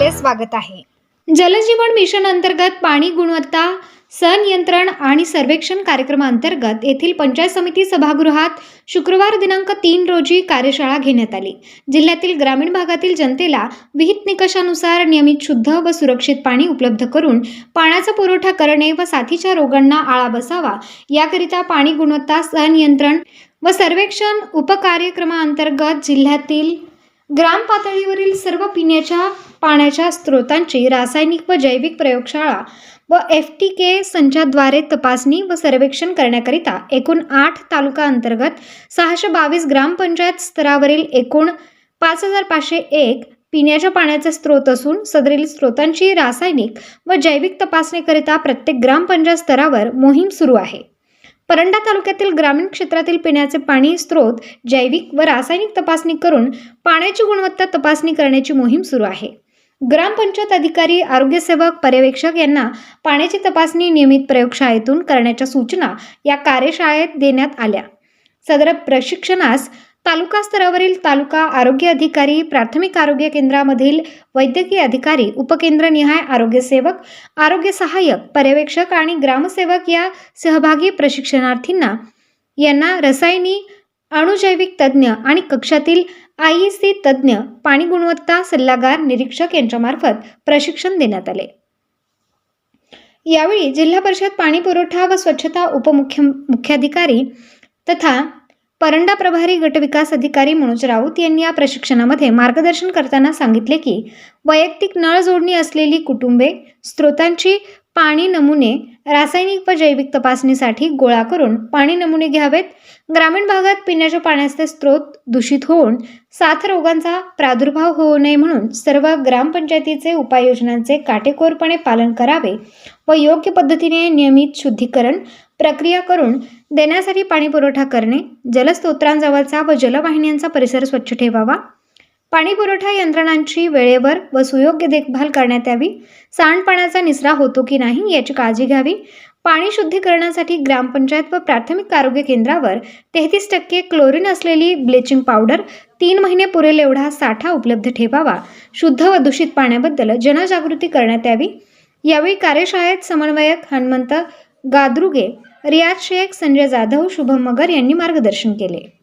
स्वागत आहे. जलजीवन मिशन अंतर्गत पाणी गुणवत्ता संनियंत्रण आणि सर्वेक्षण कार्यक्रमाअंतर्गत येथील पंचायत समिती सभागृहात शुक्रवार दिनांक तीन रोजी कार्यशाळा घेण्यात आली. जिल्ह्यातील ग्रामीण भागातील जनतेला विहित निकषानुसार नियमित शुद्ध व सुरक्षित पाणी उपलब्ध करून पाण्याचा पुरवठा करणे व साथीच्या रोगांना आळा बसावा याकरिता पाणी गुणवत्ता संनियंत्रण व सर्वेक्षण उपकार्यक्रमाअंतर्गत जिल्ह्यातील ग्राम पातळीवरील सर्व पिण्याच्या पाण्याच्या स्रोतांची रासायनिक व जैविक प्रयोगशाळा व एफ टी के संचाद्वारे तपासणी व सर्वेक्षण करण्याकरिता एकूण आठ तालुका अंतर्गत सहाशे बावीस ग्रामपंचायत स्तरावरील एकूण पाच हजार पाचशे एक पिण्याच्या पाण्याचे स्रोत असून सदरील स्रोतांची रासायनिक व जैविक तपासणीकरिता प्रत्येक ग्रामपंचायत स्तरावर मोहीम सुरू आहे. परंडा तालुक्यातील ग्रामीण क्षेत्रातील पिण्याचे पाणी स्रोत जैविक व रासायनिक तपासणी करून पाण्याची गुणवत्ता तपासणी करण्याची मोहीम सुरू आहे. ग्रामपंचायत अधिकारी आरोग्यसेवक पर्यवेक्षक यांना पाण्याची तपासणी नियमित प्रयोगशाळेतून करण्याच्या सूचना या कार्यशाळेत देण्यात आल्या. सदर प्रशिक्षणास तालुका स्तरावरील तालुका आरोग्य अधिकारी प्राथमिक आरोग्य केंद्रामधील वैद्यकीय अधिकारी उपकेंद्रनिहाय आरोग्य सेवक आरोग्य सहाय्यक पर्यवेक्षक आणि ग्रामसेवक या सहभागी प्रशिक्षणार्थींना यांना रसायनी अणुजैविक तज्ज्ञ आणि कक्षातील आय ई सी तज्ज्ञ पाणी गुणवत्ता सल्लागार निरीक्षक यांच्यामार्फत प्रशिक्षण देण्यात आले. यावेळी जिल्हा परिषद पाणी पुरवठा व स्वच्छता उपमुख्य मुख्याधिकारी तथा परंडा प्रभारी गटविकास अधिकारी मनोज राऊत यांनी या प्रशिक्षणामध्ये मार्गदर्शन करताना सांगितले की वैयक्तिक नळ जोडणी असलेली कुटुंबे स्रोतांची पाणी नमुने रासायनिक व जैविक तपासणीसाठी गोळा करून पाणी नमुने घ्यावेत. ग्रामीण भागात पिण्याच्या पाण्याचे स्रोत दूषित होऊन साथ रोगांचा प्रादुर्भाव होऊ नये म्हणून सर्व ग्रामपंचायतीचे उपाययोजनांचे काटेकोरपणे पालन करावे व योग्य पद्धतीने नियमित शुद्धीकरण प्रक्रिया करून देण्यासाठी पाणी पुरवठा करणे जलस्त्रोतांजवळचा व जलवाहिन्यांचा परिसर स्वच्छ ठेवावा. पाणी पुरवठा यंत्रणांची वेळेवर व सुयोग्य देखभाल करण्यात यावी. सांडपाण्याचा निचरा होतो की नाही याची काळजी घ्यावी. पाणी शुद्धीकरणासाठी ग्रामपंचायत व प्राथमिक आरोग्य केंद्रावर तेहतीस टक्के क्लोरीन असलेली ब्लिचिंग पावडर तीन महिने पुरेल एवढा साठा उपलब्ध ठेवावा. शुद्ध व दूषित पाण्याबद्दल जनजागृती करण्यात यावी. यावेळी कार्यशाळेत समन्वयक हनुमंत गाद्रुगे रियाज शेख संजय जाधव शुभम मगर यांनी मार्गदर्शन केले.